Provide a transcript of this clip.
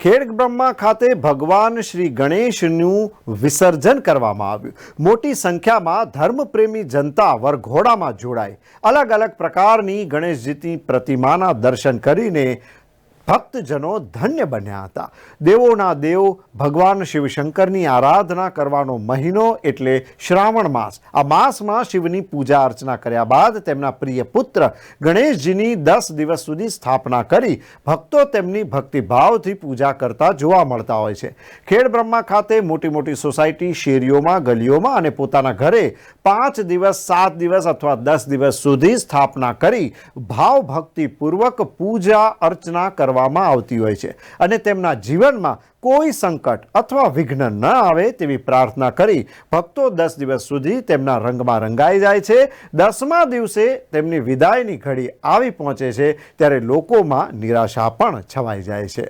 ખેડ બ્રહ્મા ખાતે ભગવાન શ્રી ગણેશનું વિસર્જન કરવામાં આવ્યું. મોટી સંખ્યામાં ધર્મપ્રેમી જનતા વરઘોડામાં જોડાઈ. અલગ અલગ પ્રકારની ગણેશજીની પ્રતિમાના દર્શન કરીને ભક્તજનો ધન્ય બન્યા હતા. દેવોના દેવ ભગવાન શિવશંકરની આરાધના કરવાનો મહિનો એટલે શ્રાવણ માસ. આ માસમાં શિવની પૂજા અર્ચના કર્યા બાદ તેમના પ્રિય પુત્ર ગણેશજીની દસ દિવસ સુધી સ્થાપના કરી ભક્તો તેમની ભક્તિભાવથી પૂજા કરતા જોવા મળતા હોય છે. ખેડ બ્રહ્મા ખાતે મોટી મોટી સોસાયટી શેરીઓમાં, ગલીઓમાં અને પોતાના ઘરે પાંચ દિવસ, સાત દિવસ અથવા દસ દિવસ સુધી સ્થાપના કરી ભાવ ભક્તિપૂર્વક પૂજા અર્ચના કરવામાં આવતી હોય છે અને તેમના જીવનમાં કોઈ સંકટ અથવા વિઘ્ન ન આવે તેવી પ્રાર્થના કરી ભક્તો દસ દિવસ સુધી તેમના રંગમાં રંગાઈ જાય છે. દસમા દિવસે તેમની વિદાયની ઘડી આવી પહોંચે છે ત્યારે લોકોમાં નિરાશા પણ છવાઈ જાય છે.